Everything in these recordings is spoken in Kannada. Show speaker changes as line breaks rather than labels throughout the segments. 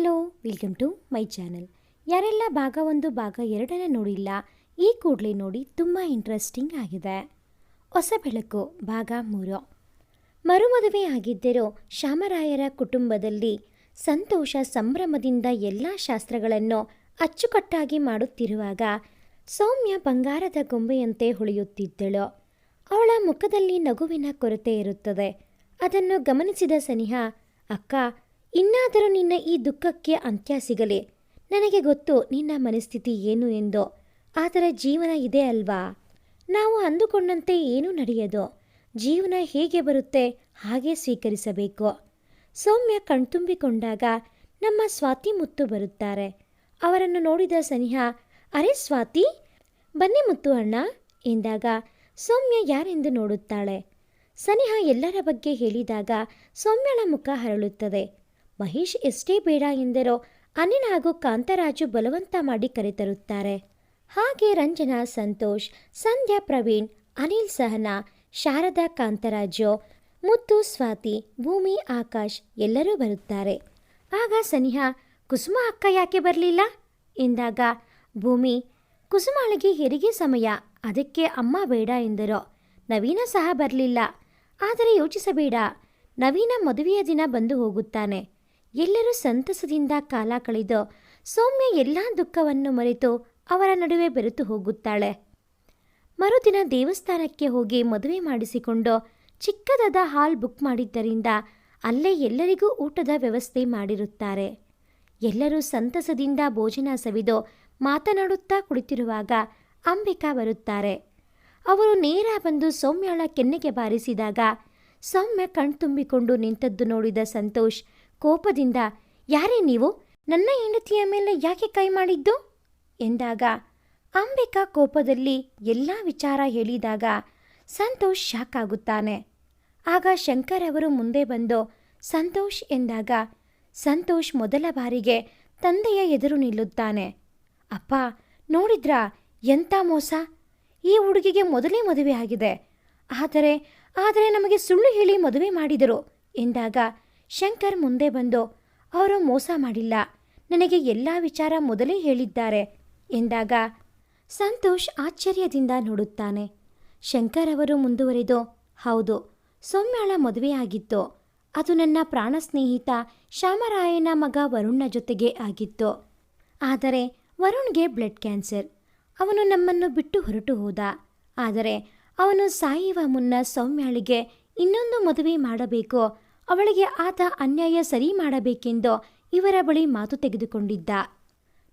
Hello welcome to my channel ಯಾರೆಲ್ಲ ಭಾಗ ಒಂದು, ಭಾಗ ಎರಡನ್ನ ನೋಡಿಲ್ಲ, ಈ ಕೂಡಲೇ ನೋಡಿ ತುಂಬ ಇಂಟ್ರೆಸ್ಟಿಂಗ್ ಆಗಿದೆ. ಹೊಸ ಬೆಳಕು, ಭಾಗ ಮೂರು. ಮರುಮದುವೆ ಆಗಿದ್ದರೂ ಶ್ಯಾಮರಾಯರ ಕುಟುಂಬದಲ್ಲಿ ಸಂತೋಷ ಸಂಭ್ರಮದಿಂದ ಎಲ್ಲ ಶಾಸ್ತ್ರಗಳನ್ನು ಅಚ್ಚುಕಟ್ಟಾಗಿ ಮಾಡುತ್ತಿರುವಾಗ ಸೌಮ್ಯ ಬಂಗಾರದ ಗೊಂಬೆಯಂತೆ ಹೊಳೆಯುತ್ತಿದ್ದಳು. ಅವಳ ಮುಖದಲ್ಲಿ ನಗುವಿನ ಕೊರತೆ ಇರುತ್ತದೆ. ಅದನ್ನು ಗಮನಿಸಿದ ಸನಿಹ, ಅಕ್ಕ ಇನ್ನಾದರೂ ನಿನ್ನ ಈ ದುಃಖಕ್ಕೆ ಅಂತ್ಯ ಸಿಗಲಿ. ನನಗೆ ಗೊತ್ತು ನಿನ್ನ ಮನಸ್ಥಿತಿ ಏನು ಎಂದು. ಆದರೆ ಜೀವನ ಇದೆ ಅಲ್ವಾ? ನಾವು ಅಂದುಕೊಂಡಂತೆ ಏನೂ ನಡೆಯದು. ಜೀವನ ಹೇಗೆ ಬರುತ್ತೆ, ಹಾಗೆ ಸ್ವೀಕರಿಸಬೇಕು. ಸೌಮ್ಯ ಕಣ್ತುಂಬಿಕೊಂಡಾಗ ನಮ್ಮ ಸ್ವಾತಿ ಮುತ್ತು ಬರುತ್ತಾರೆ. ಅವರನ್ನು ನೋಡಿದ ಸನಿಹ, ಅರೆ ಸ್ವಾತಿ, ಬನ್ನಿ ಮುತ್ತು ಅಣ್ಣ, ಎಂದಾಗ ಸೌಮ್ಯ ಯಾರೆಂದು ನೋಡುತ್ತಾಳೆ. ಸನಿಹ ಎಲ್ಲರ ಬಗ್ಗೆ ಹೇಳಿದಾಗ ಸೌಮ್ಯಳ ಮುಖ ಹರಳುತ್ತದೆ. ಮಹೇಶ್ ಎಷ್ಟೇ ಬೇಡ ಎಂದರೋ ಅನಿಲ್ ಹಾಗೂ ಕಾಂತರಾಜು ಬಲವಂತ ಮಾಡಿ ಕರೆತರುತ್ತಾರೆ. ಹಾಗೆ ರಂಜನಾ, ಸಂತೋಷ್, ಸಂಧ್ಯಾ, ಪ್ರವೀಣ್, ಅನಿಲ್ ಸಹನಾ, ಶಾರದಾ, ಕಾಂತರಾಜು, ಮುತ್ತು, ಸ್ವಾತಿ, ಭೂಮಿ, ಆಕಾಶ್ ಎಲ್ಲರೂ ಬರುತ್ತಾರೆ. ಆಗ ಸನಿಹಾ, ಕುಸುಮ ಅಕ್ಕ ಯಾಕೆ ಬರಲಿಲ್ಲ? ಎಂದಾಗ, ಭೂಮಿ, ಕುಸುಮಾಳಿಗೆ ಹೆರಿಗೆ ಸಮಯ, ಅದಕ್ಕೆ ಅಮ್ಮ ಬೇಡ ಎಂದರು. ನವೀನ ಸಹ ಬರಲಿಲ್ಲ. ಆದರೆ ಯೋಚಿಸಬೇಡ. ನವೀನ ಮದುವೆಯ ದಿನ ಬಂದು ಹೋಗುತ್ತಾನೆ. ಎಲ್ಲರೂ ಸಂತಸದಿಂದ ಕಾಲ ಕಳೆದು ಸೌಮ್ಯ ಎಲ್ಲ ದುಃಖವನ್ನು ಮರೆತು ಅವರ ನಡುವೆ ಬೆರೆತು ಹೋಗುತ್ತಾಳೆ. ಮರುದಿನ ದೇವಸ್ಥಾನಕ್ಕೆ ಹೋಗಿ ಮದುವೆ ಮಾಡಿಸಿಕೊಂಡು ಚಿಕ್ಕದಾದ ಹಾಲ್ ಬುಕ್ ಮಾಡಿದ್ದರಿಂದ ಅಲ್ಲೇ ಎಲ್ಲರಿಗೂ ಊಟದ ವ್ಯವಸ್ಥೆ ಮಾಡಿರುತ್ತಾರೆ. ಎಲ್ಲರೂ ಸಂತಸದಿಂದ ಭೋಜನ ಸವಿದು ಮಾತನಾಡುತ್ತಾ ಕುಳಿತಿರುವಾಗ ಅಂಬಿಕಾ ಬರುತ್ತಾರೆ. ಅವರು ನೇರ ಬಂದು ಸೌಮ್ಯಳ ಕೆನ್ನೆಗೆ ಬಾರಿಸಿದಾಗ ಸೌಮ್ಯ ಕಣ್ತುಂಬಿಕೊಂಡು ನಿಂತದ್ದು ನೋಡಿದ ಸಂತೋಷ್ ಕೋಪದಿಂದ, ಯಾರೇ ನೀವು? ನನ್ನ ಹೆಂಡತಿಯ ಮೇಲೆ ಯಾಕೆ ಕೈ ಮಾಡಿದ್ದು? ಎಂದಾಗ, ಅಂಬಿಕಾ ಕೋಪದಲ್ಲಿ ಎಲ್ಲ ವಿಚಾರ ಹೇಳಿದಾಗ ಸಂತೋಷ್ ಶಾಕ್ ಆಗುತ್ತಾನೆ. ಆಗ ಶಂಕರ್ ಅವರು ಮುಂದೆ ಬಂದು, ಸಂತೋಷ್ ಎಂದಾಗ, ಸಂತೋಷ್ ಮೊದಲ ಬಾರಿಗೆ ತಂದೆಯ ಎದುರು ನಿಲ್ಲುತ್ತಾನೆ. ಅಪ್ಪ, ನೋಡಿದ್ರಾ? ಎಂಥ ಮೋಸ? ಈ ಹುಡುಗಿಗೆ ಮೊದಲೇ ಮದುವೆ ಆಗಿದೆ. ಆದರೆ ಆದರೆ ನಮಗೆ ಸುಳ್ಳು ಹೇಳಿ ಮದುವೆ ಮಾಡಿದರು. ಎಂದಾಗ ಶಂಕರ್ ಮುಂದೆ ಬಂದು, ಅವರು ಮೋಸ ಮಾಡಿಲ್ಲ. ನನಗೆ ಎಲ್ಲ ವಿಚಾರ ಮೊದಲೇ ಹೇಳಿದ್ದಾರೆ. ಎಂದಾಗ, ಸಂತೋಷ್ ಆಶ್ಚರ್ಯದಿಂದ ನೋಡುತ್ತಾನೆ. ಶಂಕರ್ ಅವರು ಮುಂದುವರಿದು, ಹೌದು, ಸೌಮ್ಯಾಳ ಮದುವೆಯಾಗಿತ್ತು ಅದು ನನ್ನ ಪ್ರಾಣ ಸ್ನೇಹಿತ ಶ್ಯಾಮರಾಯನ ಮಗ ವರುಣ್ನ ಜೊತೆಗೆ ಆಗಿತ್ತು. ಆದರೆ ವರುಣ್ಗೆ ಬ್ಲಡ್ ಕ್ಯಾನ್ಸರ್. ಅವನು ನಮ್ಮನ್ನು ಬಿಟ್ಟು ಹೊರಟು ಹೋದ. ಆದರೆ ಅವನು ಸಾಯುವ ಮುನ್ನ ಸೌಮ್ಯಾಳಿಗೆ ಇನ್ನೊಂದು ಮದುವೆ ಮಾಡಬೇಕು ಅವಳಿಗೆ ಆತ ಅನ್ಯಾಯ ಸರಿ ಮಾಡಬೇಕೆಂದು ಇವರ ಬಳಿ ಮಾತು ತೆಗೆದುಕೊಂಡಿದ್ದ.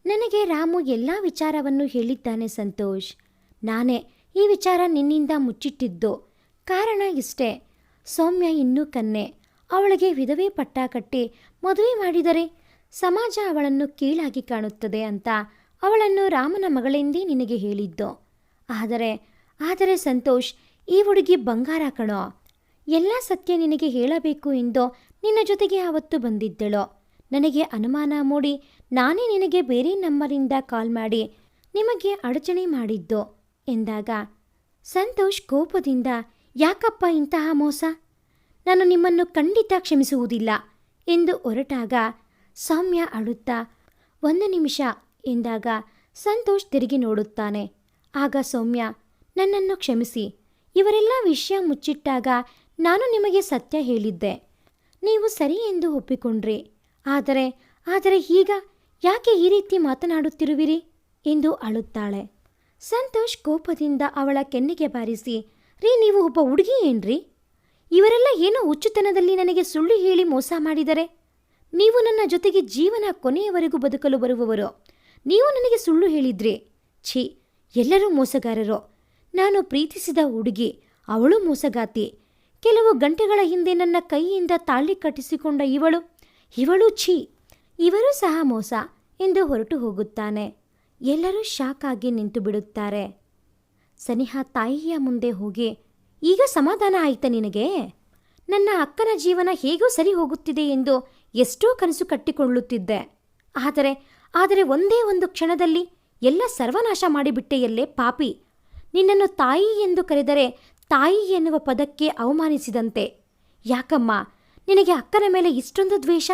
ನನಗೆ ರಾಮು ಎಲ್ಲ ವಿಚಾರವನ್ನು ಹೇಳಿದ್ದಾನೆ ಸಂತೋಷ್. ನಾನೇ ಈ ವಿಚಾರ ನಿನ್ನಿಂದ ಮುಚ್ಚಿಟ್ಟಿದ್ದು. ಕಾರಣ ಇಷ್ಟೇ. ಸೌಮ್ಯ ಇನ್ನೂ ಕನ್ನೆ ಅವಳಿಗೆ ವಿಧವೆ ಪಟ್ಟ ಕಟ್ಟಿ ಮದುವೆ ಮಾಡಿದರೆ ಸಮಾಜ ಅವಳನ್ನು ಕೀಳಾಗಿ ಕಾಣುತ್ತದೆ ಅಂತ ಅವಳನ್ನು ರಾಮನ ಮಗಳೆಂದೇ ನಿನಗೆ ಹೇಳಿದ್ದು. ಆದರೆ ಆದರೆ ಸಂತೋಷ್, ಈ ಹುಡುಗಿ ಬಂಗಾರ ಕಣೋ. ಎಲ್ಲ ಸತ್ಯ ನಿನಗೆ ಹೇಳಬೇಕು ಎಂದು ನಿನ್ನ ಜೊತೆಗೆ ಅವತ್ತು ಬಂದಿದ್ದಳು. ನನಗೆ ಅನುಮಾನ ಮೂಡಿ ನಾನೇ ನಿನಗೆ ಬೇರೆ ನಂಬರಿಂದ ಕಾಲ್ ಮಾಡಿ ನಿಮಗೆ ಅಡಚಣೆ ಮಾಡಿದ್ದು ಎಂದಾಗ, ಸಂತೋಷ್ ಕೋಪದಿಂದ, ಯಾಕಪ್ಪ ಇಂತಹ ಮೋಸ? ನಾನು ನಿಮ್ಮನ್ನು ಖಂಡಿತ ಕ್ಷಮಿಸುವುದಿಲ್ಲ ಎಂದು ಹೊರಟಾಗ ಸೌಮ್ಯ ಅಳುತ್ತಾ, ಒಂದು ನಿಮಿಷ ಎಂದಾಗ ಸಂತೋಷ್ ತಿರುಗಿ ನೋಡುತ್ತಾನೆ. ಆಗ ಸೌಮ್ಯ, ನನ್ನನ್ನು ಕ್ಷಮಿಸಿ. ಇವರೆಲ್ಲ ವಿಷಯ ಮುಚ್ಚಿಟ್ಟಾಗ ನಾನು ನಿಮಗೆ ಸತ್ಯ ಹೇಳಿದ್ದೆ. ನೀವು ಸರಿ ಎಂದು ಒಪ್ಪಿಕೊಂಡ್ರಿ. ಆದರೆ ಆದರೆ ಈಗ ಯಾಕೆ ಈ ರೀತಿ ಮಾತನಾಡುತ್ತಿರುವಿರಿ? ಎಂದು ಅಳುತ್ತಾಳೆ. ಸಂತೋಷ್ ಕೋಪದಿಂದ ಅವಳ ಕೆನ್ನೆಗೆ ಬಾರಿಸಿ, ರೀ, ನೀವು ಒಬ್ಬ ಹುಡುಗಿ ಏನ್ರಿ? ಇವರೆಲ್ಲ ಏನೋ ಹುಚ್ಚುತನದಲ್ಲಿ ನನಗೆ ಸುಳ್ಳು ಹೇಳಿ ಮೋಸ ಮಾಡಿದರೆ? ನೀವು ನನ್ನ ಜೊತೆಗೆ ಜೀವನ ಕೊನೆಯವರೆಗೂ ಬದುಕಲು ಬರುವವರು. ನೀವು ನನಗೆ ಸುಳ್ಳು ಹೇಳಿದ್ರಿ. ಛೀ, ಎಲ್ಲರೂ ಮೋಸಗಾರರು. ನಾನು ಪ್ರೀತಿಸಿದ ಹುಡುಗಿ, ಅವಳು ಮೋಸಗಾತಿ. ಕೆಲವು ಗಂಟೆಗಳ ಹಿಂದೆ ನನ್ನ ಕೈಯಿಂದ ತಾಳಿ ಕಟ್ಟಿಸಿಕೊಂಡ ಇವಳು ಇವಳು ಛೀ, ಇವರೂ ಸಹ ಮೋಸ ಎಂದು ಹೊರಟು ಹೋಗುತ್ತಾನೆ. ಎಲ್ಲರೂ ಶಾಕ್ ಆಗಿ ನಿಂತು ಬಿಡುತ್ತಾರೆ. ಸನಿಹಾ ತಾಯಿಯ ಮುಂದೆ ಹೋಗಿ, ಈಗ ಸಮಾಧಾನ ಆಯ್ತಾ ನಿನಗೆ? ನನ್ನ ಅಕ್ಕನ ಜೀವನ ಹೇಗೋ ಸರಿ ಹೋಗುತ್ತಿದೆ ಎಂದು ಎಷ್ಟೋ ಕನಸು ಕಟ್ಟಿಕೊಳ್ಳುತ್ತಿದ್ದೆ. ಆದರೆ ಆದರೆ ಒಂದೇ ಒಂದು ಕ್ಷಣದಲ್ಲಿ ಎಲ್ಲ ಸರ್ವನಾಶ ಮಾಡಿಬಿಟ್ಟೆಯಲ್ಲೇ ಪಾಪಿ. ನಿನ್ನನ್ನು ತಾಯಿ ಎಂದು ಕರೆದರೆ ತಾಯಿ ಎನ್ನುವ ಪದಕ್ಕೆ ಅವಮಾನಿಸಿದಂತೆ. ಯಾಕಮ್ಮ, ನಿನಗೆ ಅಕ್ಕನ ಮೇಲೆ ಇಷ್ಟೊಂದು ದ್ವೇಷ?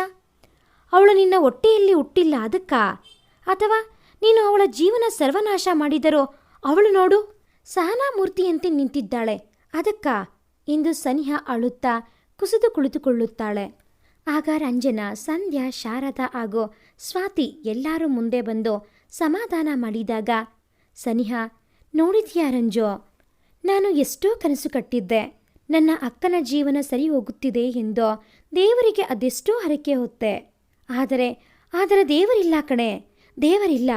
ಅವಳು ನಿನ್ನ ಹೊಟ್ಟೆಯಲ್ಲಿ ಹುಟ್ಟಿಲ್ಲ ಅದಕ್ಕಾ? ಅಥವಾ ನೀನು ಅವಳ ಜೀವನ ಸರ್ವನಾಶ ಮಾಡಿದರೋ ಅವಳು ನೋಡು, ಸಹನಾಮೂರ್ತಿಯಂತೆ ನಿಂತಿದ್ದಾಳೆ. ಅದಕ್ಕಾ? ಎಂದು ಸನಿಹ ಅಳುತ್ತಾ ಕುಸಿದು ಕುಳಿತುಕೊಳ್ಳುತ್ತಾಳೆ. ಆಗ ರಂಜನಾ, ಸಂಧ್ಯಾ, ಶಾರದಾ ಹಾಗೂ ಸ್ವಾತಿ ಎಲ್ಲರೂ ಮುಂದೆ ಬಂದು ಸಮಾಧಾನ ಮಾಡಿದಾಗ, ಸನಿಹಾ, ನೋಡಿದ್ಯಾ ರಂಜೋ? ನಾನು ಎಷ್ಟೋ ಕನಸು ಕಟ್ಟಿದ್ದೆ. ನನ್ನ ಅಕ್ಕನ ಜೀವನ ಸರಿ ಹೋಗುತ್ತಿದೆ ಎಂದೋ ದೇವರಿಗೆ ಅದೆಷ್ಟೋ ಹರಕೆ ಹೊತ್ತೆ. ಆದರೆ ಆದರೆ ದೇವರಿಲ್ಲ ಕಣೆ, ದೇವರಿಲ್ಲ.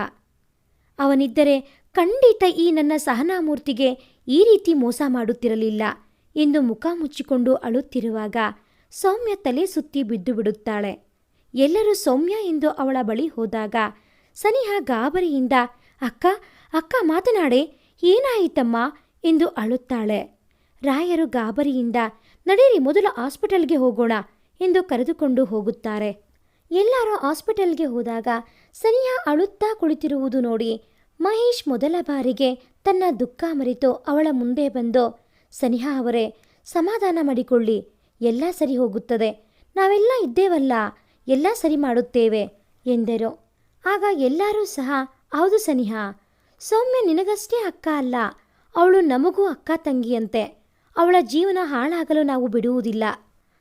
ಅವನಿದ್ದರೆ ಖಂಡಿತ ಈ ನನ್ನ ಸಹನಾಮೂರ್ತಿಗೆ ಈ ರೀತಿ ಮೋಸ ಮಾಡುತ್ತಿರಲಿಲ್ಲ ಎಂದು ಮುಖ ಮುಚ್ಚಿಕೊಂಡು ಅಳುತ್ತಿರುವಾಗ ಸೌಮ್ಯ ತಲೆ ಸುತ್ತಿ ಬಿದ್ದು ಬಿಡುತ್ತಾಳೆ. ಎಲ್ಲರೂ ಸೌಮ್ಯ ಎಂದು ಅವಳ ಬಳಿ ಹೋದಾಗ ಸನಿಹ ಗಾಬರಿಯಿಂದ, ಅಕ್ಕ ಅಕ್ಕ ಮಾತನಾಡೆ, ಏನಾಯಿತಮ್ಮ? ಎಂದು ಅಳುತ್ತಾಳೆ. ರಾಯರು ಗಾಬರಿಯಿಂದ, ನಡೀರಿ ಮೊದಲು ಹಾಸ್ಪಿಟಲ್ಗೆ ಹೋಗೋಣ ಎಂದು ಕರೆದುಕೊಂಡು ಹೋಗುತ್ತಾರೆ. ಎಲ್ಲರೂ ಹಾಸ್ಪಿಟಲ್ಗೆ ಹೋದಾಗ ಸನಿಹಾ ಅಳುತ್ತಾ ಕುಳಿತಿರುವುದು ನೋಡಿ ಮಹೇಶ್ ಮೊದಲ ಬಾರಿಗೆ ತನ್ನ ದುಃಖ ಮರೆತು ಅವಳ ಮುಂದೆ ಬಂದು, ಸನಿಹಾ ಅವರೇ, ಸಮಾಧಾನ ಮಾಡಿಕೊಳ್ಳಿ, ಎಲ್ಲ ಸರಿ ಹೋಗುತ್ತದೆ, ನಾವೆಲ್ಲ ಇದ್ದೇವಲ್ಲ, ಎಲ್ಲ ಸರಿ ಮಾಡುತ್ತೇವೆ ಎಂದರು. ಆಗ ಎಲ್ಲರೂ ಸಹ, ಹೌದು ಸನಿಹಾ, ಸೌಮ್ಯ ನಿನಗಷ್ಟೇ ಅಕ್ಕ ಅಲ್ಲ ಅವಳು ನಮಗೂ ಅಕ್ಕ ತಂಗಿಯಂತೆ. ಅವಳ ಜೀವನ ಹಾಳಾಗಲು ನಾವು ಬಿಡುವುದಿಲ್ಲ.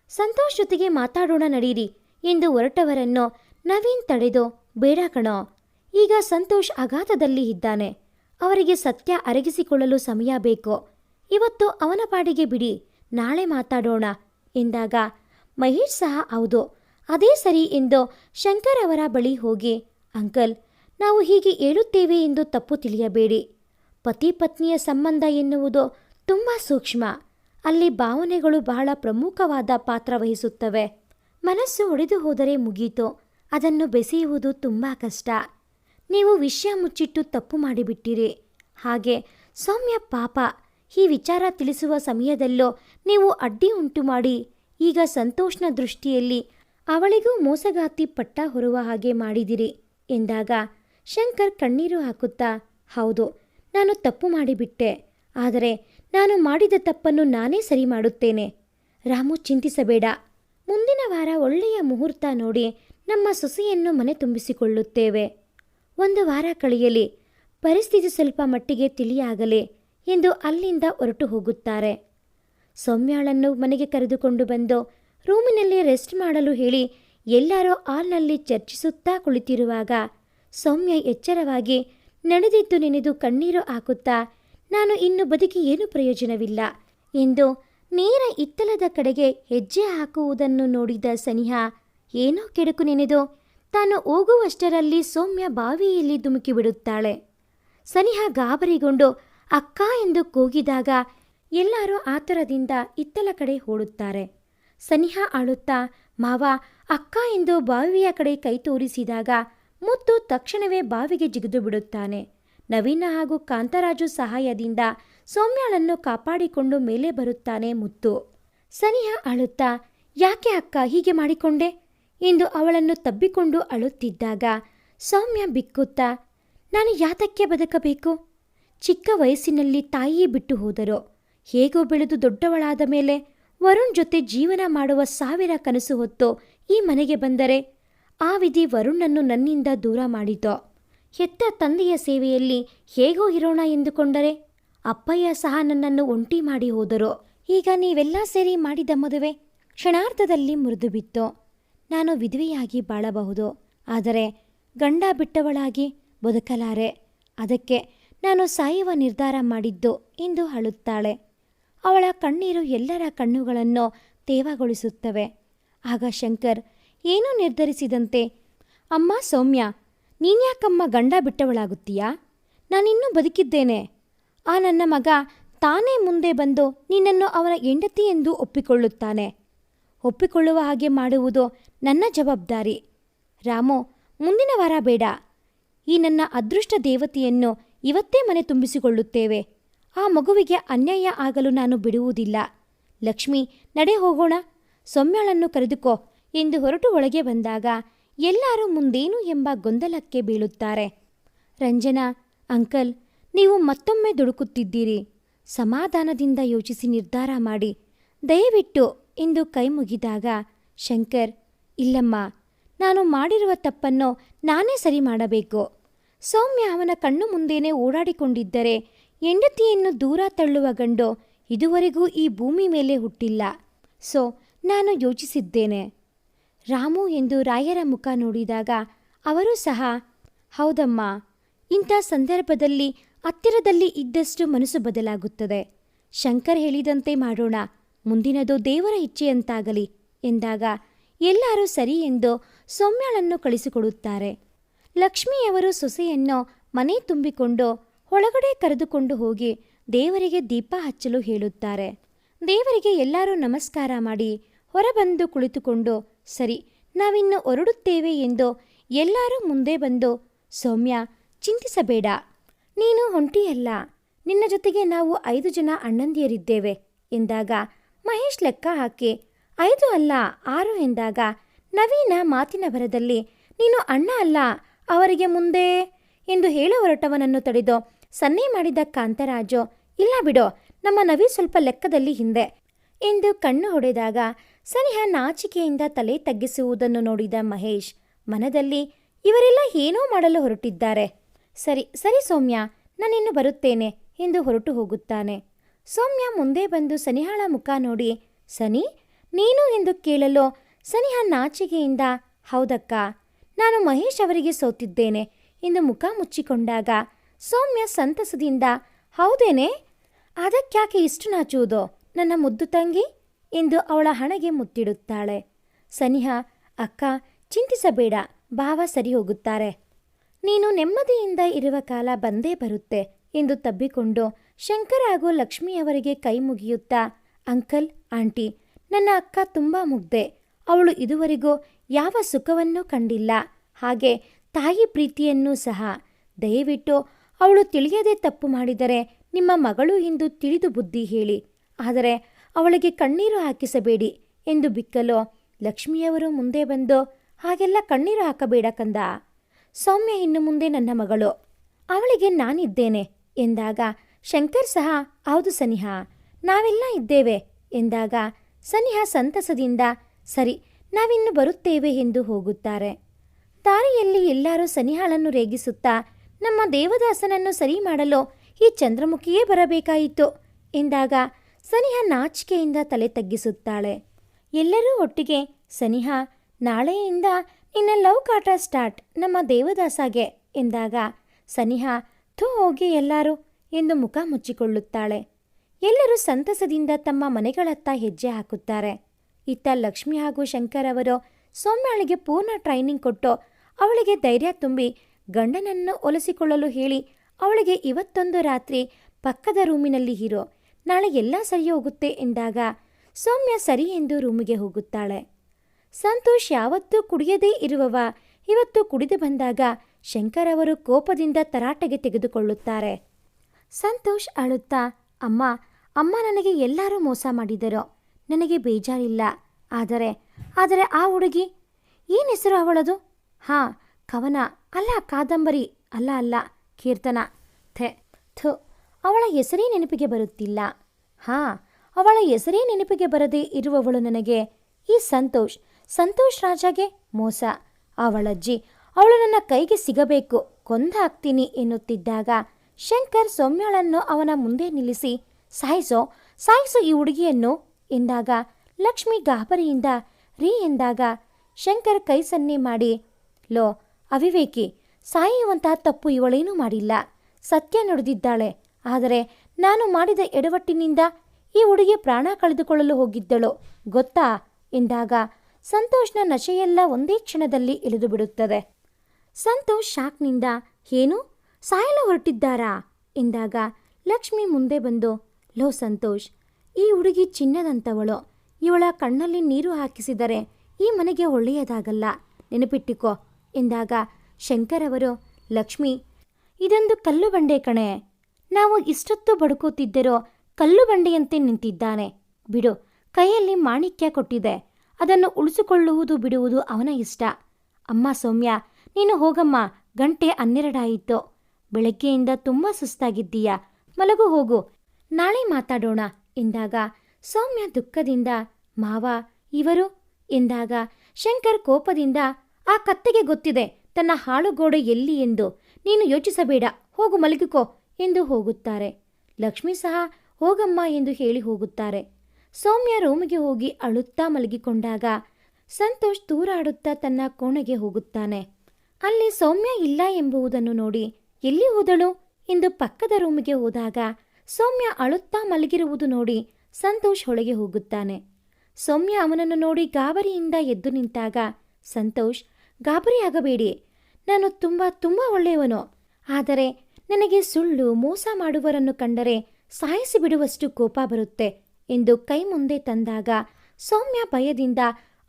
ಸಂತೋಷ್ ಜೊತೆಗೆ ಮಾತಾಡೋಣ ನಡೀರಿ ಎಂದು ಹೊರಟವರನ್ನು ನವೀನ್ ತಡೆದು, ಬೇಡ ಕಣೋ. ಈಗ ಸಂತೋಷ್ ಆಘಾತದಲ್ಲಿ ಇದ್ದಾನೆ. ಅವರಿಗೆ ಸತ್ಯ ಅರಗಿಸಿಕೊಳ್ಳಲು ಸಮಯ ಬೇಕು. ಇವತ್ತು ಅವನ ಪಾಡಿಗೆ ಬಿಡಿ, ನಾಳೆ ಮಾತಾಡೋಣ ಎಂದಾಗ ಮಹೇಶ್ ಸಹ ಹೌದು, ಅದೇ ಸರಿ ಎಂದು ಶಂಕರ್ ಅವರ ಬಳಿ ಹೋಗಿ, ಅಂಕಲ್, ನಾವು ಹೀಗೆ ಹೇಳುತ್ತೇವೆ ಎಂದು ತಪ್ಪು ತಿಳಿಯಬೇಡಿ. ಪತಿ ಪತ್ನಿಯ ಸಂಬಂಧ ಎನ್ನುವುದು ತುಂಬ ಸೂಕ್ಷ್ಮ. ಅಲ್ಲಿ ಭಾವನೆಗಳು ಬಹಳ ಪ್ರಮುಖವಾದ ಪಾತ್ರ ವಹಿಸುತ್ತವೆ. ಮನಸ್ಸು ಒಡೆದು ಹೋದರೆ ಮುಗೀತು. ಅದನ್ನು ಬೆಸೆಯುವುದು ತುಂಬ ಕಷ್ಟ. ನೀವು ವಿಷಯ ಮುಚ್ಚಿಟ್ಟು ತಪ್ಪು ಮಾಡಿಬಿಟ್ಟಿರಿ. ಹಾಗೆ ಸೌಮ್ಯ ಪಾಪ, ಈ ವಿಚಾರ ತಿಳಿಸುವ ಸಮಯದಲ್ಲೋ ನೀವು ಅಡ್ಡಿ ಉಂಟು ಮಾಡಿ. ಈಗ ಸಂತೋಷ್ನ ದೃಷ್ಟಿಯಲ್ಲಿ ಅವಳಿಗೂ ಮೋಸಗಾತಿ ಪಟ್ಟ ಹೊರುವ ಹಾಗೆ ಮಾಡಿದಿರಿ ಎಂದಾಗ ಶಂಕರ್ ಕಣ್ಣೀರು ಹಾಕುತ್ತಾ, ಹೌದು ನಾನು ತಪ್ಪು ಮಾಡಿಬಿಟ್ಟೆ. ಆದರೆ ನಾನು ಮಾಡಿದ ತಪ್ಪನ್ನು ನಾನೇ ಸರಿ ಮಾಡುತ್ತೇನೆ. ರಾಮು ಚಿಂತಿಸಬೇಡ. ಮುಂದಿನ ವಾರ ಒಳ್ಳೆಯ ಮುಹೂರ್ತ ನೋಡಿ ನಮ್ಮ ಸೊಸೆಯನ್ನು ಮನೆ ತುಂಬಿಸಿಕೊಳ್ಳುತ್ತೇವೆ. ಒಂದು ವಾರ ಕಳೆಯಲಿ. ಪರಿಸ್ಥಿತಿ ಸ್ವಲ್ಪ ಮಟ್ಟಿಗೆ ತಿಳಿಯಾಗಲಿ ಎಂದು ಅಲ್ಲಿಂದ ಹೊರಟು ಹೋಗುತ್ತಾರೆ. ಸೌಮ್ಯಾಳನ್ನು ಮನೆಗೆ ಕರೆದುಕೊಂಡು ಬಂದು ರೂಮಿನಲ್ಲಿ ರೆಸ್ಟ್ ಮಾಡಲು ಹೇಳಿ ಎಲ್ಲರೂ ಹಾಲ್ನಲ್ಲಿ ಚರ್ಚಿಸುತ್ತಾ ಕುಳಿತಿರುವಾಗ ಸೌಮ್ಯ ಎಚ್ಚರವಾಗಿ ನಡೆದಿದ್ದು ನೆನೆದು ಕಣ್ಣೀರು ಹಾಕುತ್ತಾ, ನಾನು ಇನ್ನು ಬದುಕಿ ಏನು ಪ್ರಯೋಜನವಿಲ್ಲ ಎಂದು ನೇರ ಇತ್ತಲದ ಕಡೆಗೆ ಹೆಜ್ಜೆ ಹಾಕುವುದನ್ನು ನೋಡಿದ ಸನಿಹಾ, ಏನೋ ಕೆಡುಕು ನೆನೆದು ತಾನು ಹೋಗುವಷ್ಟರಲ್ಲಿ ಸೌಮ್ಯ ಬಾವಿಯಲ್ಲಿ ಧುಮುಕಿಬಿಡುತ್ತಾಳೆ ಸನಿಹಾ ಗಾಬರಿಗೊಂಡು ಅಕ್ಕ ಎಂದು ಕೂಗಿದಾಗ ಎಲ್ಲರೂ ಆತರದಿಂದ ಇತ್ತಲ ಕಡೆ ಓಡುತ್ತಾರೆ. ಸನಿಹಾ ಆಳುತ್ತಾ ಮಾವ, ಅಕ್ಕ ಎಂದು ಬಾವಿಯ ಕಡೆ ಕೈ ತೋರಿಸಿದಾಗ ಮುತ್ತು ತಕ್ಷಣವೇ ಬಾವಿಗೆ ಜಿಗಿದು ಬಿಡುತ್ತಾನೆ. ನವೀನ ಹಾಗೂ ಕಾಂತರಾಜು ಸಹಾಯದಿಂದ ಸೌಮ್ಯಾಳನ್ನು ಕಾಪಾಡಿಕೊಂಡು ಮೇಲೆ ಬರುತ್ತಾನೆ ಮುತ್ತು. ಸನಿಹ ಅಳುತ್ತಾ, ಯಾಕೆ ಅಕ್ಕ ಹೀಗೆ ಮಾಡಿಕೊಂಡೆ? ಎಂದು ಅವಳನ್ನು ತಬ್ಬಿಕೊಂಡು ಅಳುತ್ತಿದ್ದಾಗ ಸೌಮ್ಯ ಬಿಕ್ಕುತ್ತಾ, ನಾನು ಯಾತಕ್ಕೆ ಬದುಕಬೇಕು? ಚಿಕ್ಕ ವಯಸ್ಸಿನಲ್ಲಿ ತಾಯಿ ಬಿಟ್ಟು ಹೋದರು. ಹೇಗೋ ಬೆಳೆದು ದೊಡ್ಡವಳಾದ ಮೇಲೆ ವರುಣ್ ಜೊತೆ ಜೀವನ ಮಾಡುವ ಸಾವಿರ ಕನಸು ಹೊತ್ತು ಈ ಮನೆಗೆ ಬಂದರೆ ಆ ವಿಧಿ ವರುಣನ್ನು ನನ್ನಿಂದ ದೂರ ಮಾಡಿತೋ? ಹೆತ್ತ ತಂದೆಯ ಸೇವೆಯಲ್ಲಿ ಹೇಗೋ ಇರೋಣ ಎಂದುಕೊಂಡರೆ ಅಪ್ಪಯ್ಯ ಸಹ ನನ್ನನ್ನು ಒಂಟಿ ಮಾಡಿ ಹೋದರು. ಈಗ ನೀವೆಲ್ಲ ಸೇರಿ ಮಾಡಿದ ಮದುವೆ ಕ್ಷಣಾರ್ಧದಲ್ಲಿ ಮುರಿದು ಬಿತ್ತು ನಾನು ವಿಧವೆಯಾಗಿ ಬಾಳಬಹುದು, ಆದರೆ ಗಂಡ ಬಿಟ್ಟವಳಾಗಿ ಬದುಕಲಾರೆ. ಅದಕ್ಕೆ ನಾನು ಸಾಯುವ ನಿರ್ಧಾರ ಮಾಡಿದ್ದು ಎಂದು ಅಳುತ್ತಾಳೆ. ಅವಳ ಕಣ್ಣೀರು ಎಲ್ಲರ ಕಣ್ಣುಗಳನ್ನು ತೇವಗೊಳಿಸುತ್ತವೆ. ಆಗ ಶಂಕರ್ ಏನೋ ನಿರ್ಧರಿಸಿದಂತೆ? ಅಮ್ಮ ಸೌಮ್ಯ ನೀನ್ಯಾಕಮ್ಮ ಗಂಡ ಬಿಟ್ಟವಳಾಗುತ್ತೀಯಾ? ನಾನಿನ್ನೂ ಬದುಕಿದ್ದೇನೆ. ಆ ನನ್ನ ಮಗ ತಾನೇ ಮುಂದೆ ಬಂದು ನಿನ್ನನ್ನು ಅವನ ಹೆಂಡತಿ ಎಂದು ಒಪ್ಪಿಕೊಳ್ಳುತ್ತಾನೆ. ಒಪ್ಪಿಕೊಳ್ಳುವ ಹಾಗೆ ಮಾಡುವುದು ನನ್ನ ಜವಾಬ್ದಾರಿ. ರಾಮು, ಮುಂದಿನ ವಾರ ಬೇಡ. ಈ ನನ್ನ ಅದೃಷ್ಟ ದೇವತೆಯನ್ನು ಇವತ್ತೇ ಮನೆ ತುಂಬಿಸಿಕೊಳ್ಳುತ್ತೇವೆ. ಆ ಮಗುವಿಗೆ ಅನ್ಯಾಯ ಆಗಲು ನಾನು ಬಿಡುವುದಿಲ್ಲ. ಲಕ್ಷ್ಮಿ, ನಡೆ ಹೋಗೋಣ. ಸೌಮ್ಯಾಳನ್ನು ಕರೆದುಕೋ. ಎಂದು ಹೊರಟು ಒಳಗೆ ಬಂದಾಗ ಎಲ್ಲರೂ ಮುಂದೇನು ಎಂಬ ಗೊಂದಲಕ್ಕೆ ಬೀಳುತ್ತಾರೆ. ರಂಜನಾ, ಅಂಕಲ್, ನೀವು ಮತ್ತೊಮ್ಮೆ ದುಡುಕುತ್ತಿದ್ದೀರಿ. ಸಮಾಧಾನದಿಂದ ಯೋಚಿಸಿ ನಿರ್ಧಾರ ಮಾಡಿ. ದಯವಿಟ್ಟು ಎಂದು ಕೈ ಮುಗಿದಾಗ ಶಂಕರ್, ಇಲ್ಲಮ್ಮ, ನಾನು ಮಾಡಿರುವ ತಪ್ಪನ್ನು ನಾನೇ ಸರಿ ಮಾಡಬೇಕು. ಸೌಮ್ಯ ಅವನ ಕಣ್ಣು ಮುಂದೇನೆ ಓಡಾಡಿಕೊಂಡಿದ್ದರೆ ಹೆಂಡತಿಯನ್ನು ದೂರ ತಳ್ಳುವ ಗಂಡು ಇದುವರೆಗೂ ಈ ಭೂಮಿ ಮೇಲೆ ಹುಟ್ಟಿಲ್ಲ. ಸೊ, ನಾನು ಯೋಚಿಸಿದ್ದೇನೆ. ರಾಮು ಎಂದು ರಾಯರ ಮುಖ ನೋಡಿದಾಗ ಅವರು ಸಹ, ಹೌದಮ್ಮ, ಇಂಥ ಸಂದರ್ಭದಲ್ಲಿ ಹತ್ತಿರದಲ್ಲಿ ಇದ್ದಷ್ಟು ಮನಸ್ಸು ಬದಲಾಗುತ್ತದೆ. ಶಂಕರ್ ಹೇಳಿದಂತೆ ಮಾಡೋಣ. ಮುಂದಿನದು ದೇವರ ಇಚ್ಛೆಯಂತಾಗಲಿ ಎಂದಾಗ ಎಲ್ಲರೂ ಸರಿ ಎಂದು ಸೌಮ್ಯಳನ್ನು ಕಳಿಸಿಕೊಡುತ್ತಾರೆ. ಲಕ್ಷ್ಮಿಯವರು ಸೊಸೆಯನ್ನು ಮನೆ ತುಂಬಿಕೊಂಡು ಒಳಗಡೆ ಕರೆದುಕೊಂಡು ಹೋಗಿ ದೇವರಿಗೆ ದೀಪ ಹಚ್ಚಲು ಹೇಳುತ್ತಾರೆ. ದೇವರಿಗೆ ಎಲ್ಲರೂ ನಮಸ್ಕಾರ ಮಾಡಿ ಹೊರಬಂದು ಕುಳಿತುಕೊಂಡು ಸರಿ, ನಾವಿನ್ನು ಹೊರಡುತ್ತೇವೆ ಎಂದು ಎಲ್ಲರೂ ಮುಂದೆ ಬಂದು, ಸೌಮ್ಯ, ಚಿಂತಿಸಬೇಡ. ನೀನು ಹೊಂಟಿಯಲ್ಲ ನಿನ್ನ ಜೊತೆಗೆ ನಾವು ಐದು ಜನ ಅಣ್ಣಂದಿಯರಿದ್ದೇವೆ ಎಂದಾಗ ಮಹೇಶ್ ಲೆಕ್ಕ ಹಾಕಿ, ಐದು ಅಲ್ಲ, ಆರು ಎಂದಾಗ ನವೀನ ಮಾತಿನ ಭರದಲ್ಲಿ, ನೀನು ಅಣ್ಣ ಅಲ್ಲ, ಅವರಿಗೆ ಮುಂದೆ ಎಂದು ಹೇಳ ಹೊರಟವನನ್ನು ತಡೆದು ಸನ್ನೆ ಮಾಡಿದ ಕಾಂತರಾಜು, ಇಲ್ಲ ಬಿಡೋ, ನಮ್ಮ ನವಿ ಸ್ವಲ್ಪ ಲೆಕ್ಕದಲ್ಲಿ ಹಿಂದೆ ಎಂದು ಕಣ್ಣು ಹೊಡೆದಾಗ ಸನಿಹ ನಾಚಿಕೆಯಿಂದ ತಲೆ ತಗ್ಗಿಸುವುದನ್ನು ನೋಡಿದ ಮಹೇಶ್, ಮನದಲ್ಲಿ, ಇವರೆಲ್ಲ ಏನೋ ಮಾಡಲು ಹೊರಟಿದ್ದಾರೆ. ಸರಿ ಸರಿ ಸೌಮ್ಯ, ನಾನಿನ್ನು ಬರುತ್ತೇನೆ, ಎಂದು ಹೊರಟು ಹೋಗುತ್ತಾನೆ. ಸೌಮ್ಯ ಮುಂದೆ ಬಂದು ಸನಿಹಾಳ ಮುಖ ನೋಡಿ, ಸನಿ, ನೀನು ಎಂದು ಕೇಳಲು ಸನಿಹ ನಾಚಿಕೆಯಿಂದ, ಹೌದಕ್ಕ, ನಾನು ಮಹೇಶ್ ಅವರಿಗೆ ಸೋತಿದ್ದೇನೆ, ಎಂದು ಮುಖ ಮುಚ್ಚಿಕೊಂಡಾಗ ಸೌಮ್ಯ ಸಂತಸದಿಂದ, ಹೌದೇನೆ ಅದಕ್ಕ್ಯಾಕೆ ಇಷ್ಟು ನಾಚುವುದೋ, ನನ್ನ ಮುದ್ದು ತಂಗಿ? ಎಂದು ಅವಳ ಹಣೆಗೆ ಮುತ್ತಿಡುತ್ತಾಳೆ. ಸನಿಹ, ಅಕ್ಕ, ಚಿಂತಿಸಬೇಡ, ಭಾವ ಸರಿ ಹೋಗುತ್ತಾರೆ. ನೀನು ನೆಮ್ಮದಿಯಿಂದ ಇರುವ ಕಾಲ ಬಂದೇ ಬರುತ್ತೆ ಎಂದು ತಬ್ಬಿಕೊಂಡು ಶಂಕರ್ ಹಾಗೂ ಲಕ್ಷ್ಮಿಯವರಿಗೆ ಕೈ ಮುಗಿಯುತ್ತಾ, ಅಂಕಲ್, ಆಂಟಿ, ನನ್ನ ಅಕ್ಕ ತುಂಬ ಮುಗ್ದೆ. ಅವಳು ಇದುವರೆಗೂ ಯಾವ ಸುಖವನ್ನೂ ಕಂಡಿಲ್ಲ. ಹಾಗೆ ತಾಯಿ ಪ್ರೀತಿಯನ್ನೂ ಸಹ. ದಯವಿಟ್ಟು ಅವಳು ತಿಳಿಯದೆ ತಪ್ಪು ಮಾಡಿದರೆ ನಿಮ್ಮ ಮಗಳು ಎಂದು ತಿಳಿದು ಬುದ್ಧಿ ಹೇಳಿ. ಆದರೆ ಅವಳಿಗೆ ಕಣ್ಣೀರು ಹಾಕಿಸಬೇಡಿ ಎಂದು ಬಿಕ್ಕಲು. ಲಕ್ಷ್ಮಿಯವರು ಮುಂದೆ ಬಂದು, ಹಾಗೆಲ್ಲ ಕಣ್ಣೀರು ಹಾಕಬೇಡ ಕಂದ. ಸೌಮ್ಯ ಇನ್ನು ಮುಂದೆ ನನ್ನ ಮಗಳು. ಅವಳಿಗೆ ನಾನಿದ್ದೇನೆ ಎಂದಾಗ, ಶಂಕರ್ ಸಹ, ಹೌದು ಸನಿಹ. ನಾವೆಲ್ಲ ಇದ್ದೇವೆ ಎಂದಾಗ, ಸನಿಹ ಸಂತಸದಿಂದ, ಸರಿ, ನಾವಿನ್ನು ಬರುತ್ತೇವೆ ಎಂದು ಹೋಗುತ್ತಾರೆ. ದಾರಿಯಲ್ಲಿ ಎಲ್ಲರೂ ಸನಿಹಾಳನ್ನು ರೇಗಿಸುತ್ತಾ, ನಮ್ಮ ದೇವದಾಸನನ್ನು ಸರಿ ಮಾಡಲು ಈ ಚಂದ್ರಮುಖಿಯೇ ಬರಬೇಕಾಯಿತು ಎಂದಾಗ ಸನಿಹ ನಾಚಿಕೆಯಿಂದ ತಲೆ ತಗ್ಗಿಸುತ್ತಾಳೆ. ಎಲ್ಲರೂ ಒಟ್ಟಿಗೆ, ಸನಿಹ, ನಾಳೆಯಿಂದ ನಿನ್ನ ಲವ್ ಕಾಟ ಸ್ಟಾರ್ಟ್, ನಮ್ಮ ದೇವದಾಸಗೆ, ಎಂದಾಗ, ಸನಿಹ, ಥೂ ಹೋಗಿ ಎಲ್ಲರೂ, ಎಂದು ಮುಖ ಮುಚ್ಚಿಕೊಳ್ಳುತ್ತಾಳೆ. ಎಲ್ಲರೂ ಸಂತಸದಿಂದ ತಮ್ಮ ಮನೆಗಳತ್ತ ಹೆಜ್ಜೆ ಹಾಕುತ್ತಾರೆ. ಇತ್ತ ಲಕ್ಷ್ಮಿ ಹಾಗೂ ಶಂಕರ್ ಅವರು ಸೌಮ್ಯಾಳಿಗೆ ಪೂರ್ಣ ಟ್ರೈನಿಂಗ್ ಕೊಟ್ಟು ಅವಳಿಗೆ ಧೈರ್ಯ ತುಂಬಿ ಗಂಡನನ್ನು ಒಲಿಸಿಕೊಳ್ಳಲು ಹೇಳಿ ಅವಳಿಗೆ ಇವತ್ತೊಂದು ರಾತ್ರಿ ಪಕ್ಕದ ರೂಮಿನಲ್ಲಿ ಇರೋ ನಾಳೆ ಎಲ್ಲ ಸರಿ ಹೋಗುತ್ತೆ ಎಂದಾಗ ಸೌಮ್ಯ ಸರಿ ಎಂದು ರೂಮಿಗೆ ಹೋಗುತ್ತಾಳೆ. ಸಂತೋಷ್ ಯಾವತ್ತೂ ಕುಡಿಯದೇ ಇರುವವ, ಇವತ್ತು ಕುಡಿದು ಬಂದಾಗ ಶಂಕರ್ ಅವರು ಕೋಪದಿಂದ ತರಾಟೆಗೆ ತೆಗೆದುಕೊಳ್ಳುತ್ತಾರೆ. ಸಂತೋಷ್ ಅಳುತ್ತಾ, ಅಮ್ಮ ಅಮ್ಮ ನನಗೆ ಎಲ್ಲರೂ ಮೋಸ ಮಾಡಿದರು. ನನಗೆ ಬೇಜಾರಿಲ್ಲ. ಆದರೆ ಆದರೆ ಆ ಹುಡುಗಿ, ಏನು ಹೆಸರು ಅವಳದು? ಹಾಂ, ಕವನ. ಅಲ್ಲ, ಕಾದಂಬರಿ. ಅಲ್ಲ ಅಲ್ಲ, ಕೀರ್ತನ. ಥೆ, ಥು. ಅವಳ ಹೆಸರೇ ನೆನಪಿಗೆ ಬರುತ್ತಿಲ್ಲ. ಹಾ, ಅವಳ ಹೆಸರೇ ನೆನಪಿಗೆ ಬರದೇ ಇರುವವಳು ನನಗೆ. ಈ ಸಂತೋಷ್ ಸಂತೋಷ್ ರಾಜಾಗೆ ಮೋಸ. ಅವಳಜ್ಜಿ ಅವಳು ನನ್ನ ಕೈಗೆ ಸಿಗಬೇಕು ಕೊಂದ ಹಾಕ್ತೀನಿ ಎನ್ನುತ್ತಿದ್ದಾಗ ಶಂಕರ್ ಸೌಮ್ಯಳನ್ನು ಅವನ ಮುಂದೆ ನಿಲ್ಲಿಸಿ, ಸಾಯಿಸೋ ಸಾಯಿಸೋ ಈ ಹುಡುಗಿಯನ್ನು ಎಂದಾಗ ಲಕ್ಷ್ಮಿ ಗಾಬರಿಯಿಂದ ರೀ ಎಂದಾಗ ಶಂಕರ್ ಕೈ ಸನ್ನೆ ಮಾಡಿ, ಲೋ, ಅವಿವೇಕಿ, ಸಾಯುವಂತಹ ತಪ್ಪು ಇವಳೇನೂ ಮಾಡಿಲ್ಲ. ಸತ್ಯ ನುಡಿದಿದ್ದಾಳೆ. ಆದರೆ ನಾನು ಮಾಡಿದ ಎಡವಟ್ಟಿನಿಂದ ಈ ಹುಡುಗಿ ಪ್ರಾಣ ಕಳೆದುಕೊಳ್ಳಲು ಹೋಗಿದ್ದಳು, ಗೊತ್ತಾ? ಎಂದಾಗ ಸಂತೋಷ್ನ ನಶೆಯೆಲ್ಲ ಒಂದೇ ಕ್ಷಣದಲ್ಲಿ ಇಳಿದು ಬಿಡುತ್ತದೆ ಸಂತೋಷ್ ಶಾಕ್ನಿಂದ, ಏನು? ಸಾಯಲು ಹೊರಟಿದ್ದಾರಾ? ಎಂದಾಗ ಲಕ್ಷ್ಮಿ ಮುಂದೆ ಬಂದು, ಲೋ ಸಂತೋಷ್, ಈ ಹುಡುಗಿ ಚಿನ್ನದಂಥವಳು ಇವಳ ಕಣ್ಣಲ್ಲಿ ನೀರು ಹಾಕಿಸಿದರೆ ಈ ಮನೆಗೆ ಒಳ್ಳೆಯದಾಗಲ್ಲ. ನೆನಪಿಟ್ಟಿಕೋ. ಎಂದಾಗ ಶಂಕರ್ ಅವರು, ಲಕ್ಷ್ಮಿ, ಇದೊಂದು ಕಲ್ಲು ಬಂಡೆ ಕಣೆ. ನಾವು ಇಷ್ಟೊತ್ತು ಬಡುಕುತ್ತಿದ್ದರೂ ಕಲ್ಲು ಬಂಡೆಯಂತೆ ನಿಂತಿದ್ದಾನೆ. ಬಿಡು, ಕೈಯಲ್ಲಿ ಮಾಣಿಕ್ಯ ಕೊಟ್ಟಿದೆ. ಅದನ್ನು ಉಳಿಸಿಕೊಳ್ಳುವುದು ಬಿಡುವುದು ಅವನ ಇಷ್ಟ. ಅಮ್ಮ ಸೌಮ್ಯ, ನೀನು ಹೋಗಮ್ಮ, ಗಂಟೆ ಹನ್ನೆರಡಾಯಿತು. ಬೆಳಗ್ಗೆಯಿಂದ ತುಂಬ ಸುಸ್ತಾಗಿದ್ದೀಯ? ಮಲಗು ಹೋಗು. ನಾಳೆ ಮಾತಾಡೋಣ, ಎಂದಾಗ ಸೌಮ್ಯ ದುಃಖದಿಂದ, ಮಾವ, ಇವರು, ಎಂದಾಗ ಶಂಕರ್ ಕೋಪದಿಂದ, ಆ ಕತ್ತೆಗೆ ಗೊತ್ತಿದೆ, ತನ್ನ ಹಾಳುಗೋಡೆ ಎಲ್ಲಿ ಎಂದು. ನೀನು ಯೋಚಿಸಬೇಡ, ಹೋಗು ಮಲಗಿಕೋ. ಎಂದು ಹೋಗುತ್ತಾರೆ. ಲಕ್ಷ್ಮಿ ಸಹ, ಹೋಗಮ್ಮ ಎಂದು ಹೇಳಿ ಹೋಗುತ್ತಾರೆ. ಸೌಮ್ಯ ರೂಮಿಗೆ ಹೋಗಿ ಅಳುತ್ತಾ ಮಲಗಿಕೊಂಡಾಗ ಸಂತೋಷ್ ತೂರಾಡುತ್ತಾ ತನ್ನ ಕೋಣೆಗೆ ಹೋಗುತ್ತಾನೆ. ಅಲ್ಲಿ ಸೌಮ್ಯ ಇಲ್ಲ ಎಂಬುದನ್ನು ನೋಡಿ ಎಲ್ಲಿ ಹೋದಳು ಎಂದು ಪಕ್ಕದ ರೂಮಿಗೆ ಹೋದಾಗ ಸೌಮ್ಯ ಅಳುತ್ತಾ ಮಲಗಿರುವುದು ನೋಡಿ ಸಂತೋಷ್ ಒಳಗೆ ಹೋಗುತ್ತಾನೆ. ಸೌಮ್ಯ ಅವನನ್ನು ನೋಡಿ ಗಾಬರಿಯಿಂದ ಎದ್ದು ನಿಂತಾಗ ಸಂತೋಷ್, ಗಾಬರಿಯಾಗಬೇಡಿ. ನಾನು ತುಂಬ ತುಂಬ ಒಳ್ಳೆಯವನು. ಆದರೆ ನನಗೆ ಸುಳ್ಳು ಮೋಸ ಮಾಡುವರನ್ನು ಕಂಡರೆ ಸಾಯಿಸಿ ಬಿಡುವಷ್ಟು ಕೋಪ ಬರುತ್ತೆ ಎಂದು ಕೈ ಮುಂದೆ ತಂದಾಗ ಸೌಮ್ಯ ಭಯದಿಂದ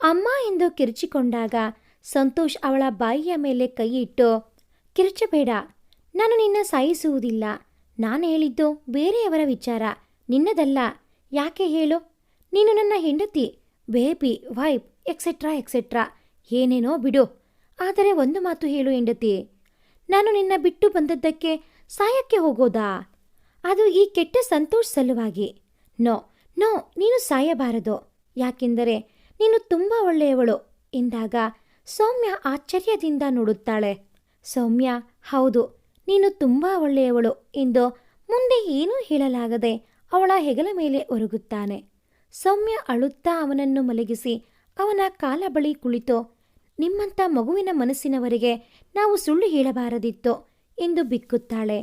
ಅಮ್ಮ ಎಂದು ಕಿರುಚಿಕೊಂಡಾಗ ಸಂತೋಷ್ ಅವಳ ಬಾಯಿಯ ಮೇಲೆ ಕೈ ಇಟ್ಟು, ಕಿರುಚಬೇಡ, ನಾನು ನಿನ್ನ ಸಾಯಿಸುವುದಿಲ್ಲ. ನಾನು ಹೇಳಿದ್ದು ಬೇರೆಯವರ ವಿಚಾರ, ನಿನ್ನದಲ್ಲ. ಯಾಕೆ ಹೇಳು? ನೀನು ನನ್ನ ಹೆಂಡತಿ, ಬೇಬಿ, ವೈಫ್ ಎಕ್ಸೆಟ್ರಾ ಎಕ್ಸೆಟ್ರಾ ಏನೇನೋ ಬಿಡು. ಆದರೆ ಒಂದು ಮಾತು ಹೇಳು ಹೆಂಡತಿ. ನಾನು ನಿನ್ನ ಬಿಟ್ಟು ಬಂದದ್ದಕ್ಕೆ ಸಾಯಕ್ಕೆ ಹೋಗೋದಾ? ಅದು ಈ ಕೆಟ್ಟ ಸಂತೋಷ್ ಸಲುವಾಗಿ. ನೋ ನೋ, ನೀನು ಸಾಯಬಾರದು. ಯಾಕೆಂದರೆ ನೀನು ತುಂಬ ಒಳ್ಳೆಯವಳು ಎಂದಾಗ ಸೌಮ್ಯ ಆಶ್ಚರ್ಯದಿಂದ ನೋಡುತ್ತಾಳೆ. ಸೌಮ್ಯ, ಹೌದು, ನೀನು ತುಂಬ ಒಳ್ಳೆಯವಳು ಎಂದು ಮುಂದೆ ಏನೂ ಹೇಳಲಾಗದೆ ಅವಳ ಹೆಗಲ ಮೇಲೆ ಒರಗುತ್ತಾನೆ. ಸೌಮ್ಯ ಅಳುತ್ತಾ ಅವನನ್ನು ಮಲಗಿಸಿ ಅವನ ಕಾಲ ಬಳಿ ಕುಳಿತು ನಿಮ್ಮಂಥ ಮಗುವಿನ ಮನಸ್ಸಿನವರಿಗೆ ನಾವು ಸುಳ್ಳು ಹೇಳಬಾರದಿತ್ತು ಎಂದು ಬಿಕ್ಕುತ್ತಾಳೆ.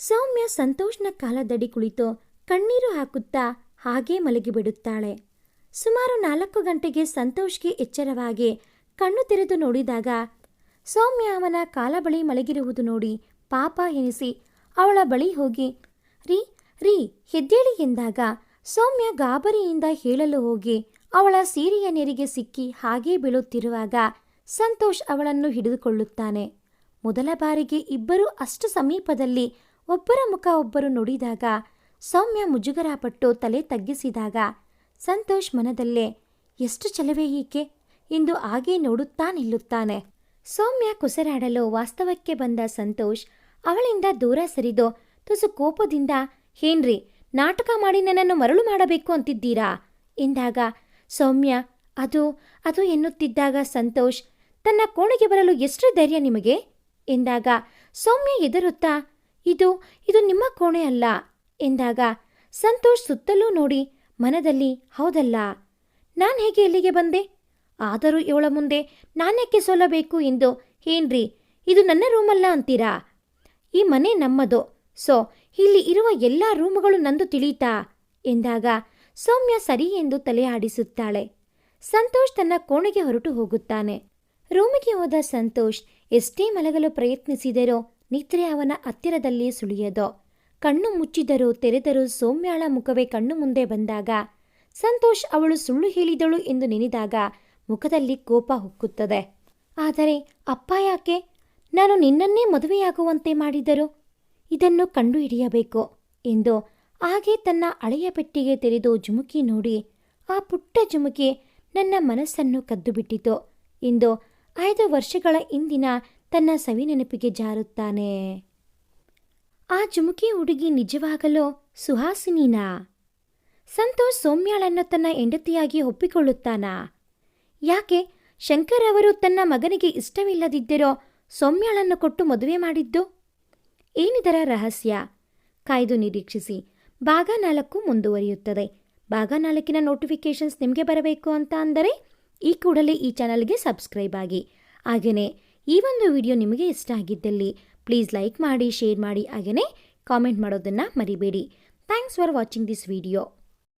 ಸೌಮ್ಯ ಸಂತೋಷ್ನ ಕಾಲದಡಿ ಕುಳಿತು ಕಣ್ಣೀರು ಹಾಕುತ್ತಾ ಹಾಗೇ ಮಲಗಿಬಿಡುತ್ತಾಳೆ. ಸುಮಾರು ನಾಲ್ಕು ಗಂಟೆಗೆ ಸಂತೋಷ್ಗೆ ಎಚ್ಚರವಾಗಿ ಕಣ್ಣು ತೆರೆದು ನೋಡಿದಾಗ ಸೌಮ್ಯ ಅವನ ಕಾಲ ಬಳಿ ಮಲಗಿರುವುದು ನೋಡಿ ಪಾಪ ಎನಿಸಿ ಅವಳ ಬಳಿ ಹೋಗಿ, ರೀ ರೀ ಹೆದ್ದೇಳಿ ಎಂದಾಗ ಸೌಮ್ಯ ಗಾಬರಿಯಿಂದ ಹೇಳಲು ಹೋಗಿ ಅವಳ ಸೀರೆಯ ನೆರಿಗೆ ಸಿಕ್ಕಿ ಹಾಗೇ ಬೀಳುತ್ತಿರುವಾಗ ಸಂತೋಷ್ ಅವಳನ್ನು ಹಿಡಿದುಕೊಳ್ಳುತ್ತಾನೆ. ಮೊದಲ ಬಾರಿಗೆ ಇಬ್ಬರು ಅಷ್ಟು ಸಮೀಪದಲ್ಲಿ ಒಬ್ಬರ ಮುಖ ಒಬ್ಬರು ನೋಡಿದಾಗ ಸೌಮ್ಯ ಮುಜುಗರಪಟ್ಟು ತಲೆ ತಗ್ಗಿಸಿದಾಗ ಸಂತೋಷ್ ಮನದಲ್ಲೇ, ಎಷ್ಟು ಚಲವೇ ಈಕೆ? ಎಂದು ಹಾಗೇ ನೋಡುತ್ತಾ ನಿಲ್ಲುತ್ತಾನೆ. ಸೌಮ್ಯ ಕುಸರಾಡಲು ವಾಸ್ತವಕ್ಕೆ ಬಂದ ಸಂತೋಷ್ ಅವಳಿಂದ ದೂರ ಸರಿದು ತುಸು ಕೋಪದಿಂದ, ಹೇನ್ರಿ, ನಾಟಕ ಮಾಡಿ ನನ್ನನ್ನು ಮರಳು ಮಾಡಬೇಕು ಅಂತಿದ್ದೀರಾ? ಎಂದಾಗ, ಸೌಮ್ಯ, ಅದು ಅದು ಎನ್ನುತ್ತಿದ್ದಾಗ ಸಂತೋಷ್ ತನ್ನ ಕೋಣೆಗೆ ಬರಲು ಎಷ್ಟು ಧೈರ್ಯ ನಿಮಗೆ? ಎಂದಾಗ, ಸೌಮ್ಯ ಎದುರುತ್ತಾ ಇದು ಇದು ನಿಮ್ಮ ಕೋಣೆ ಅಲ್ಲ. ಎಂದಾಗ, ಸಂತೋಷ್ ಸುತ್ತಲೂ ನೋಡಿ, ಮನದಲ್ಲಿ, ಹೌದಲ್ಲ, ನಾನು ಹೇಗೆ ಇಲ್ಲಿಗೆ ಬಂದೆ? ಆದರೂ ಇವಳ ಮುಂದೆ ನಾನ್ಯಕ್ಕೆ ಸೋಲಬೇಕು ಎಂದು, ಏನ್ರಿ, ಇದು ನನ್ನ ರೂಮಲ್ಲ ಅಂತೀರಾ? ಈ ಮನೆ ನಮ್ಮದು, ಸೊ, ಇಲ್ಲಿ ಇರುವ ಎಲ್ಲ ರೂಮುಗಳು ನಂದು ತಿಳಿಯಿತಾ ಎಂದಾಗ, ಸೌಮ್ಯ ಸರಿ ಎಂದು ತಲೆ ಆಡಿಸುತ್ತಾಳೆ ಸಂತೋಷ್ ತನ್ನ ಕೋಣೆಗೆ ಹೊರಟು ಹೋಗುತ್ತಾನೆ. ರೂಮಿಗೆ ಹೋದ ಸಂತೋಷ್ ಎಷ್ಟೇ ಮಲಗಲು ಪ್ರಯತ್ನಿಸಿದರೋ ನಿದ್ರೆ ಅವನ ಹತ್ತಿರದಲ್ಲಿ ಸುಳಿಯದೋ. ಕಣ್ಣು ಮುಚ್ಚಿದರೂ ತೆರೆದರೂ ಸೌಮ್ಯಾಳ ಮುಖವೇ ಕಣ್ಣು ಮುಂದೆ ಬಂದಾಗ ಸಂತೋಷ್ ಅವಳು ಸುಳ್ಳು ಹೇಳಿದಳು ಎಂದು ನೆನೆದಾಗ ಮುಖದಲ್ಲಿ ಕೋಪ ಹುಕ್ಕುತ್ತದೆ. ಆದರೆ ಅಪ್ಪ ಯಾಕೆ? ನಾನು ನಿನ್ನನ್ನೇ ಮದುವೆಯಾಗುವಂತೆ ಮಾಡಿದರು ಇದನ್ನು ಕಂಡುಹಿಡಿಯಬೇಕು ಎಂದು ಹಾಗೆ ತನ್ನ ಹಳೆಯ ಪೆಟ್ಟಿಗೆ ತೆರೆದು ಜುಮುಕಿ ನೋಡಿ ಆ ಪುಟ್ಟ ಜುಮುಕಿ ನನ್ನ ಮನಸ್ಸನ್ನು ಕದ್ದುಬಿಟ್ಟಿತು ಎಂದು ಐದು ವರ್ಷಗಳ ಹಿಂದಿನ ತನ್ನ ಸವಿ ನೆನಪಿಗೆ ಜಾರುತ್ತಾನೆ. ಆ ಜುಮುಕಿ ಹುಡುಗಿ ನಿಜವಾಗಲೋ ಸುಹಾಸಿನೀನಾ? ಸಂತೋಷ್ ಸೌಮ್ಯಾಳನ್ನು ತನ್ನ ಹೆಂಡತಿಯಾಗಿ ಒಪ್ಪಿಕೊಳ್ಳುತ್ತಾನಾ? ಯಾಕೆ ಶಂಕರ್ ಅವರು ತನ್ನ ಮಗನಿಗೆ ಇಷ್ಟವಿಲ್ಲದಿದ್ದರೋ ಸೌಮ್ಯಾಳನ್ನು ಕೊಟ್ಟು ಮದುವೆ ಮಾಡಿದ್ದು? ಏನಿದರ ರಹಸ್ಯ? ಕಾಯ್ದು ನಿರೀಕ್ಷಿಸಿ. ಭಾಗ ನಾಲ್ಕು ಮುಂದುವರಿಯುತ್ತದೆ. ಭಾಗ ನಾಲ್ಕಿನ ನೋಟಿಫಿಕೇಷನ್ಸ್ ನಿಮಗೆ ಬರಬೇಕು ಅಂತ ಅಂದರೆ ಈ ಕೂಡಲೇ ಈ ಚಾನಲ್ಗೆ ಸಬ್ಸ್ಕ್ರೈಬ್ ಆಗಿ. ಹಾಗೆಯೇ ಈ ಒಂದು ವಿಡಿಯೋ ನಿಮಗೆ ಇಷ್ಟ ಆಗಿದ್ದಲ್ಲಿ ಪ್ಲೀಸ್ ಲೈಕ್ ಮಾಡಿ, ಶೇರ್ ಮಾಡಿ ಹಾಗೆಯೇ ಕಾಮೆಂಟ್ ಮಾಡೋದನ್ನು ಮರಿಬೇಡಿ. Thanks for watching this video.